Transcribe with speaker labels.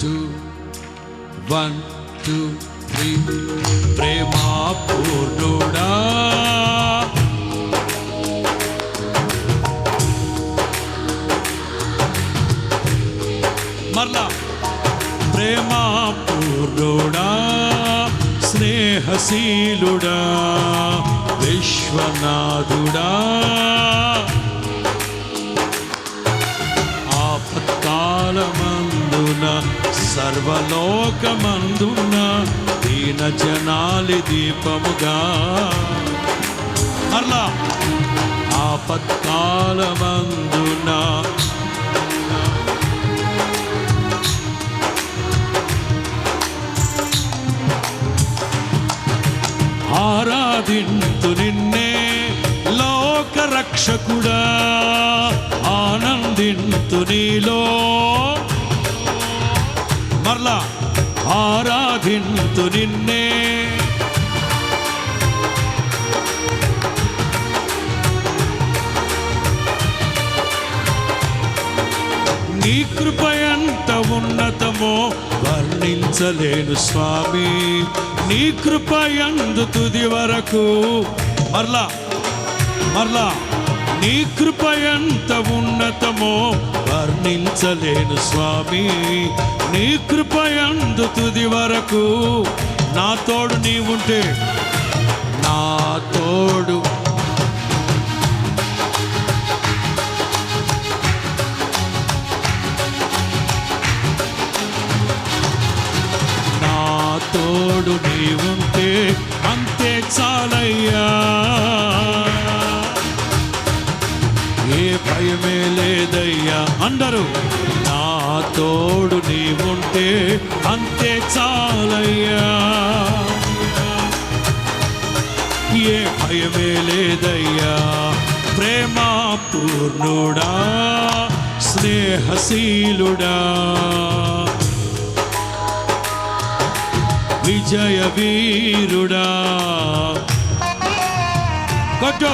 Speaker 1: Two one two three ప్రేమా పూర్ణుడా మరలా ప్రేమా పూర్ణుడా స్నేహశీలుడా విశ్వనాథుడా. ఆపత్కాలమా సర్వలోకమందున్న దీన జనాలి దీపముగా. మరలా ఆపత్కాలమందున ఆరాధింతు నిన్నే లోక రక్షకుడా ఆనందింతు నీలో మరలా ఆరాధింతు నిన్నే. నీ కృప ఎంత ఉన్నతమో వర్ణించలేను స్వామి. నీ కృప ఎందు తుది వరకు మరలా మరలా. నీ కృప ఎంత ఉన్నతమో వర్ణించలేను స్వామి. నీ కృప ఎందు తుది వరకు నా తోడు నీ ఉంటే నా తోడు. నా తోడు నీ ఉంటే అంతే చాలయ్యా. లేదయ్యా. అందరూ నా తోడు నీ ఉంటే అంతే చాలయ్యా. ఏ భయమే లేదయ్యా. ప్రేమ పూర్ణుడా స్నేహశీలుడా. విజయ వీరుడా కొట్టు